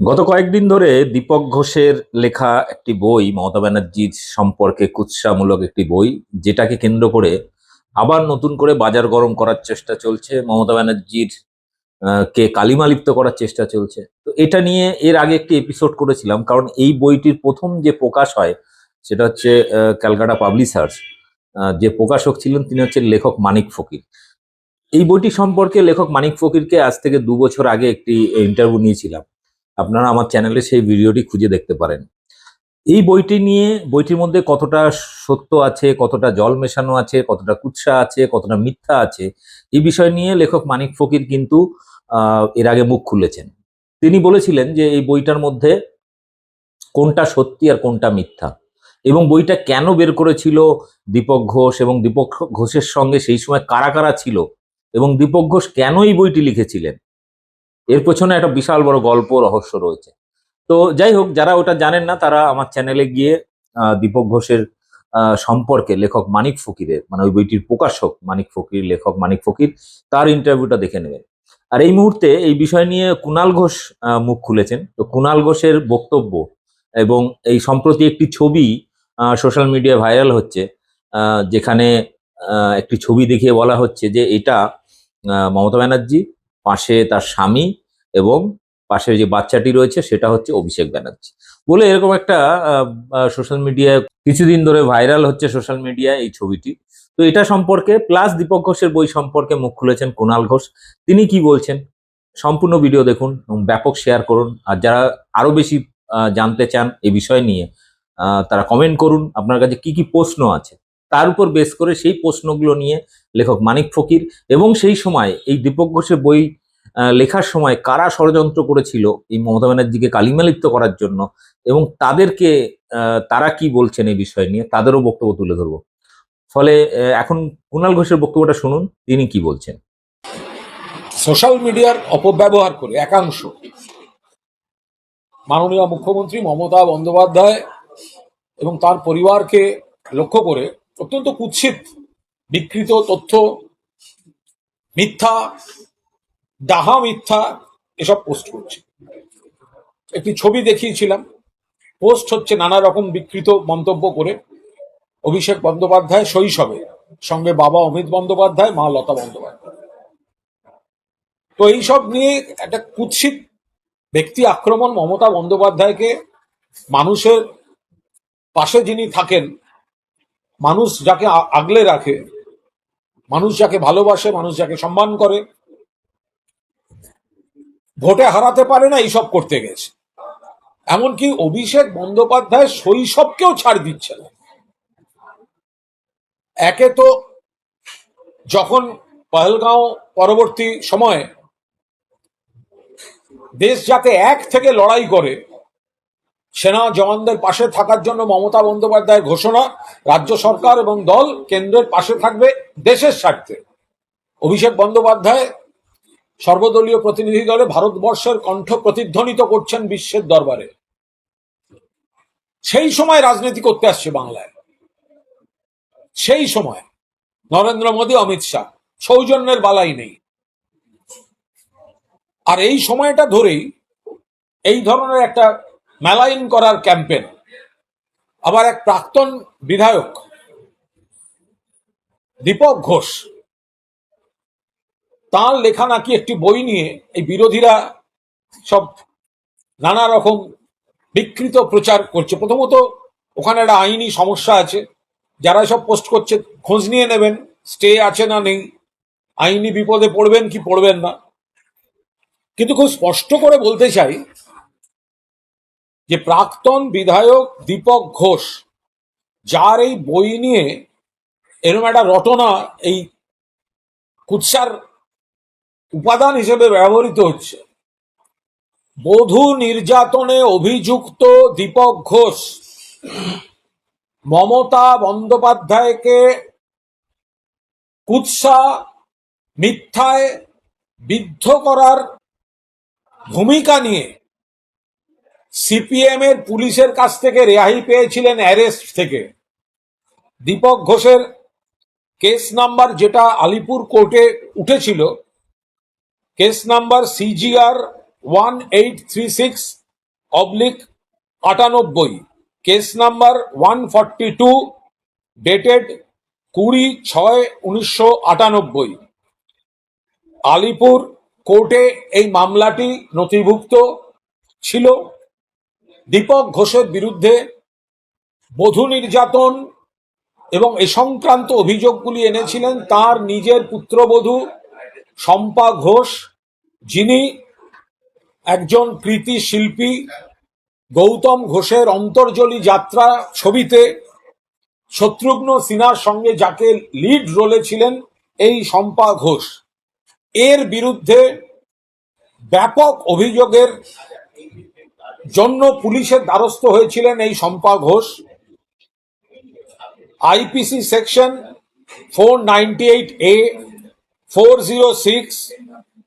গত কয়েকদিন ধরে দীপক ঘোষের লেখা একটি বই, মমতা ব্যানার্জির সম্পর্কে কুৎসামূলক একটি বই, যেটাকে কেন্দ্র করে আবার নতুন করে বাজার গরম করার চেষ্টা চলছে, মমতা ব্যানার্জির কে কালিমালিপ্ত করার চেষ্টা চলছে। তো এটা নিয়ে এর আগে একটি এপিসোড করেছিলাম, কারণ এই বইটির প্রথম যে প্রকাশ হয়, সেটা হচ্ছে ক্যালকাটা পাবলিশার্স যে প্রকাশক ছিলেন তিনি হচ্ছেন লেখক মানিক ফকির। এই বইটি সম্পর্কে লেখক মানিক ফকিরকে আজ থেকে দু বছর আগে একটি ইন্টারভিউ নিয়েছিলাম। আপনারা আমার চ্যানেলে সেই ভিডিওটি খুঁজে দেখতে পারেন। এই বইটি নিয়ে, বইটির মধ্যে কতটা সত্য আছে, কতটা জল মেশানো আছে, কতটা কুৎসা আছে, কতটা মিথ্যা আছে, এই বিষয় নিয়ে লেখক মানিক ফকির কিন্তু এর আগে মুখ খুলেছেন। তিনি বলেছিলেন যে এই বইটার মধ্যে কোনটা সত্যি আর কোনটা মিথ্যা। এবং বইটা কেন বের করেছিল দীপক ঘোষ এবং দীপক ঘোষের সঙ্গে সেই সময় কারা কারা ছিল? এবং দীপক ঘোষ কেন এই বইটি লিখেছিলেন? এর পেছনে একটা বিশাল বড় গল্প রহস্য রয়েছে। তো যাই হোক, যারা ওটা জানেন না, তারা আমার চ্যানেলে গিয়ে দীপক ঘোষের সম্পর্কে লেখক মানিক ফকিরের মানে ওই বইটির প্রকাশক মানিক ফকির, লেখক মানিক ফকির, তার ইন্টারভিউটা দেখে নেবেন। আর এই মুহূর্তে এই বিষয় নিয়ে কুনাল ঘোষ মুখ খুলেছেন। তো কুনাল ঘোষের বক্তব্য এবং এই সম্প্রতি একটি ছবি সোশ্যাল মিডিয়ায় ভাইরাল হচ্ছে যেখানে একটি ছবি দেখিয়ে বলা হচ্ছে যে এটা মমতা ব্যানার্জি পাশে তার স্বামী এবং পাশে যে বাচ্চাটি রয়েছে সেটা হচ্ছে অভিষেক ব্যানার্জি। বলে এরকম একটা সোশ্যাল মিডিয়ায় কিছুদিন ধরে ভাইরাল হচ্ছে সোশ্যাল মিডিয়ায় এই ছবিটি। তো এটা সম্পর্কে প্লাস দীপক ঘোষের বই সম্পর্কে মুখ খুলেছেন কুণাল ঘোষ। তিনি কি বলছেন? সম্পূর্ণ ভিডিও দেখুন এবং ব্যাপক শেয়ার করুন। আর যারা আরও বেশি জানতে চান এই বিষয় নিয়ে তারা কমেন্ট করুন। আপনার কাছে কি কি প্রশ্ন আছে? তার উপর বেস করে সেই প্রশ্নগুলো নিয়ে লেখক মানিক ফকির এবং সেই সময় এই দীপক ঘোষের বই লেখার সময় কারা ষড়যন্ত্র করেছিল এই মমতা ব্যানার্জিকে কালিমালিপ্ত করার জন্য এবং তাদেরকে তারা কি বলছেন এই বিষয় নিয়ে তাদেরও বক্তব্য তুলে ধরবো। ফলে এখন কুণাল ঘোষের বক্তব্যটা শুনুন, তিনি কি বলছেন। সোশ্যাল মিডিয়ার অপব্যবহার করে একাংশ মাননীয় মুখ্যমন্ত্রী মমতা বন্দ্যোপাধ্যায় এবং তার পরিবারকে লক্ষ্য করে অত্যন্ত কুৎসিত, বিকৃত তথ্য, মিথ্যা ডাহা মিথ্যা এসব পোস্ট করছে। একটি ছবি দেখিয়েছিলাম, পোস্ট হচ্ছে নানা রকম বিকৃত মন্তব্য করে অভিষেক বন্দ্যোপাধ্যায় শৈশবে, সঙ্গে বাবা অমিত বন্দ্যোপাধ্যায়, মা লতা বন্দ্যোপাধ্যায়। তো এইসব নিয়ে একটা কুৎসিত ব্যক্তি আক্রমণ মমতা বন্দ্যোপাধ্যায়কে মানুষের পাশে যিনি থাকেন মানুষ যাকে আগলে রাখে, মানুষ যাকে ভালোবাসে, মানুষ যাকে সম্মান করে, ভোটে হারাতে পারে না, এইসব করতে গেছে। এমনকি অভিষেক বন্দ্যোপাধ্যায় শৈশবকেও ছাড় দিচ্ছে না। একে তো যখন পহলগাঁও পরবর্তী সময়ে দেশ যাতে এক থেকে লড়াই করে সেনা জওয়ানদের পাশে থাকার জন্য মমতা বন্দ্যোপাধ্যায়ের ঘোষণা, রাজ্য সরকার এবং দল কেন্দ্রের পাশে থাকবে দেশের স্বার্থে। অভিষেক বন্দ্যোপাধ্যায় সর্বদলীয় প্রতিনিধি দলে ভারতবর্ষের কণ্ঠ প্রতিধ্বনিত করছেন বিশ্বের দরবারে। সেই সময় রাজনীতি করতে আসছে বাংলায়। সেই সময় নরেন্দ্র মোদী, অমিত শাহ, সৌজন্যের বালাই নেই। আর এই সময়টা ধরেই এই ধরনের একটা মেলাইন করার ক্যাম্পেন আবার এক প্রাক্তন বিধায়ক, দীপক ঘোষ, তার লেখা নাকি একটি বই নিয়ে এই বিরোধীরা সব নানা রকম বিকৃত প্রচার করছে। প্রথমত, ওখানে একটা আইনি সমস্যা আছে। যারা সব পোস্ট করছে, খোঁজ নিয়ে নেবেন, স্টে আছে না নেই, আইনি বিপদে পড়বেন কি পড়বেন না। কিন্তু খুব স্পষ্ট করে বলতে চাই যে প্রাক্তন বিধায়ক দীপক ঘোষ, যার এই বই নিয়ে এরকম একটা রটনা, এই কুৎসার উপাদান হিসেবে ব্যবহৃত হচ্ছে। বধূ নির্যাতনে অভিযুক্ত দীপক ঘোষ, মমতা বন্দ্যোপাধ্যায়কে কুৎসা মিথ্যায় বিদ্ধ করার ভূমিকা নিয়ে সিপিএম এর পুলিশের কাছ থেকে রেহাই পেয়েছিলেন অ্যারেস্ট থেকে। দীপক ঘোষের কেস নাম্বার যেটা আলিপুর কোর্টে উঠেছিল, case number CGR one eight three six oblique আটানব্বই, case number one forty two dated কুড়ি ছয় উনিশশো আটানব্বই। আলিপুর কোর্টে এই মামলাটি নথিভুক্ত ছিল। দীপক ঘোষের বিরুদ্ধে বধূ নির্যাতন এবং এ সংক্রান্ত অভিযোগগুলি এনেছিলেন তার নিজের পুত্রবধূ শম্পা ঘোষ, যিনি একজন কৃতি শিল্পী। গৌতম ঘোষের অন্তর্জলী যাত্রা ছবিতে শত্রুঘ্ন সিনহার সঙ্গে যাকে লিড রোলে ছিলেন এই শম্পা ঘোষ। এর বিরুদ্ধে ব্যাপক অভিযোগের জন্য পুলিশের দ্বারস্থ হয়েছিলেন এই Shampa Ghosh. IPC section four ninety eight A, four zero six,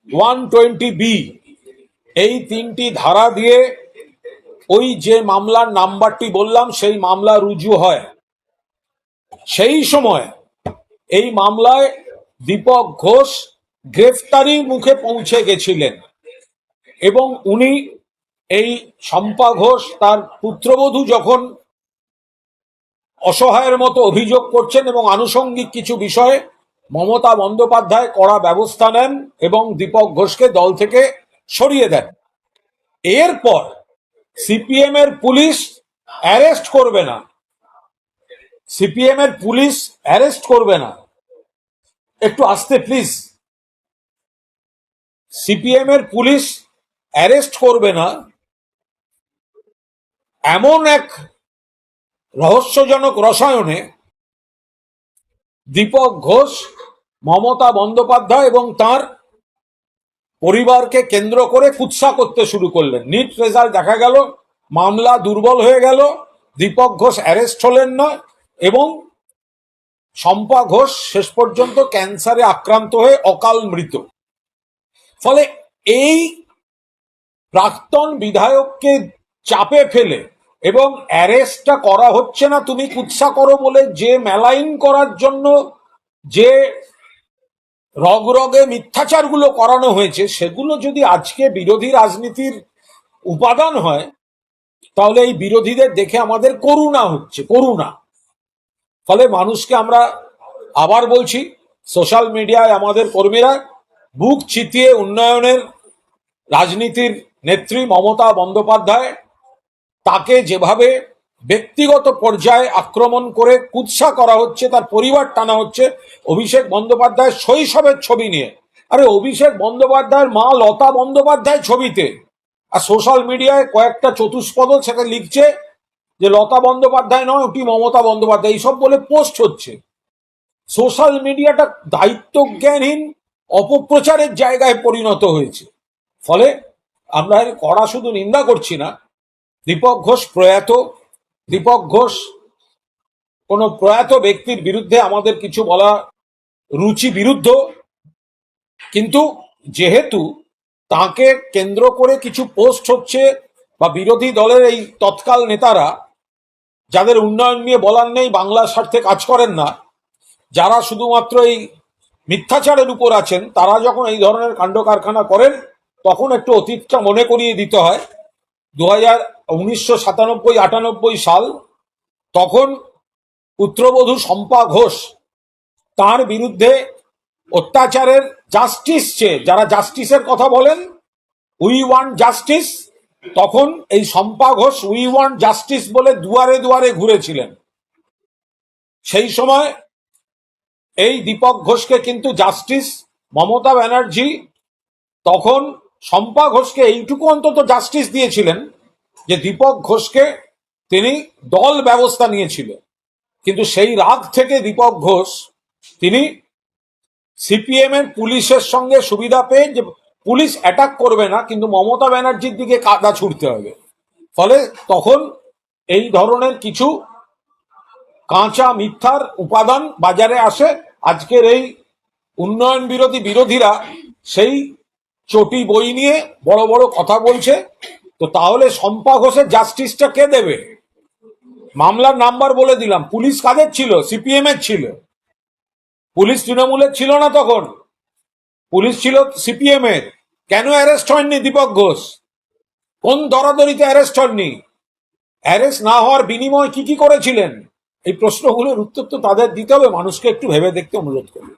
one twenty B. এই তিনটি ধারা দিয়ে ওই যে মামলার নাম্বারটি বললাম, সেই মামলা রুজু হয়। সেই সময় এই মামলায় দীপক ঘোষ গ্রেফতারির মুখে পৌঁছে গেছিলেন এবং উনি এই শম্পা ঘোষ তার পুত্রবধূ যখন অসহায়ের মতো অভিযোগ করছেন এবং আনুষঙ্গিক কিছু বিষয়ে মমতা বন্দ্যোপাধ্যায় কড়া ব্যবস্থা নেন এবং দীপক ঘোষকে দল থেকে সরিয়ে দেন। এরপর সিপিএম এর পুলিশ অ্যারেস্ট করবে না। সিপিএম এর পুলিশ অ্যারেস্ট করবে না। একটু আসতে প্লিজ। সিপিএম এর পুলিশ অ্যারেস্ট করবে না। এমন এক রহস্যজনক রসায়নে দীপক ঘোষ, মমতা বন্দ্যোপাধ্যায় এবং তার পরিবারকে কেন্দ্র করে কুৎসা করতে শুরু করলেন। নিট রেজাল্ট দেখা গেল, মামলা দুর্বল হয়ে গেল, দীপক ঘোষ অ্যারেস্ট হলেন না এবং শম্পা ঘোষ শেষ পর্যন্ত ক্যান্সারে আক্রান্ত হয়ে অকাল মৃত। ফলে এই প্রাক্তন বিধায়ককে চাপে ফেলে। এবং অ্যারেস্টটা করা হচ্ছে না, তুমি কুৎসা করো বলে যে মেলাইন করার জন্য যে রগ রগরগে মিথ্যাচারগুলো করানো হয়েছে, সেগুলো যদি আজকে বিরোধী রাজনীতির উপাদান হয়, তাহলে এই বিরোধীদের দেখে আমাদের করুণা হচ্ছে, করুণা। ফলে মানুষকে আমরা আবার বলছি, সোশ্যাল মিডিয়ায় আমাদের কর্মীরা বুক চিতিয়ে উন্নয়নের রাজনীতির নেত্রী মমতা বন্দ্যোপাধ্যায় তাকে যেভাবে ব্যক্তিগত পর্যায়ে আক্রমণ করে কুৎসা করা হচ্ছে, তার পরিবার টানা হচ্ছে, অভিষেক বন্দ্যোপাধ্যায়ের শৈশবের ছবি নিয়ে। আরে অভিষেক বন্দ্যোপাধ্যায়ের মা লতা বন্দ্যোপাধ্যায় ছবিতে। আর সোশ্যাল মিডিয়ায় কয়েকটা চতুষ্পদ সেটা লিখছে যে লতা বন্দ্যোপাধ্যায় নয়, ওটি মমতা বন্দ্যোপাধ্যায়, এইসব বলে পোস্ট হচ্ছে। সোশ্যাল মিডিয়াটা দায়িত্ব জ্ঞানহীন অপপ্রচারের জায়গায় পরিণত হয়েছে। ফলে আমরা কড়া শুধু নিন্দা করছি না দীপক ঘোষ প্রয়াত। দীপক ঘোষ কোনো প্রয়াত ব্যক্তির বিরুদ্ধে আমাদের কিছু বলা রুচি বিরুদ্ধ। কিন্তু যেহেতু তাকে কেন্দ্র করে কিছু পোস্ট হচ্ছে বা বিরোধী দলের এই তৎকাল নেতারা, যাদের উন্নয়ন নিয়ে বলার নেই, বাংলার স্বার্থে কাজ করেন না, যারা শুধুমাত্র এই মিথ্যাচারের উপর আছেন, তারা যখন এই ধরনের কাণ্ড কারখানা করেন, তখন একটু অতীতটা মনে করিয়ে দিতে হয়। দু হাজার উনিশশো সাতানব্বই আটানব্বই সাল তখন পুত্রবধূ শম্পা ঘোষ তার বিরুদ্ধে অত্যাচারের জাস্টিস চেয়ে, যারা জাস্টিসের কথা বলেন উই ওয়ান্ট জাস্টিস তখন এই Shampa Ghosh we want justice বলে দুয়ারে দুয়ারে ঘুরেছিলেন। সেই সময় এই দীপক ঘোষকে কিন্তু জাস্টিস মমতা ব্যানার্জি তখন শম্পা ঘোষকে এইটুকু অন্তত জাস্টিস দিয়েছিলেন যে দীপক ঘোষকে তিনি দল ব্যবস্থা নিয়েছিল। কিন্তু সেই রাগ থেকে দীপক ঘোষ তিনি সিপিএম এর পুলিশের সঙ্গে সুবিধা পেয়ে যে পুলিশ অ্যাটাক করবে না, কিন্তু মমতা ব্যানার্জির দিকে কাদা ছুটতে হবে। ফলে তখন এই ধরনের কিছু কাঁচা মিথ্যার উপাদান বাজারে আসে। আজকের এই উন্নয়ন বিরোধী বিরোধীরা সেই চটি বই নিয়ে বড় বড় কথা বলছে, তো তাহলে শম্পা ঘোষের জাস্টিসটা কে দেবে? মামলার নাম্বার বলে দিলাম, পুলিশ কাদের ছিল? সিপিএম এর ছিল। পুলিশ তৃণমূলের ছিল না তখন। পুলিশ ছিল সিপিএম এর। কেন অ্যারেস্ট হয়নি দীপক ঘোষ? কোন দরাদরিতে অ্যারেস্ট হননি? অ্যারেস্ট না হওয়ার বিনিময়ে কি কি করেছিলেন? এই প্রশ্নগুলোর উত্তর তো তাদের দিতে হবে। মানুষকে একটু ভেবে দেখতে অনুরোধ করি।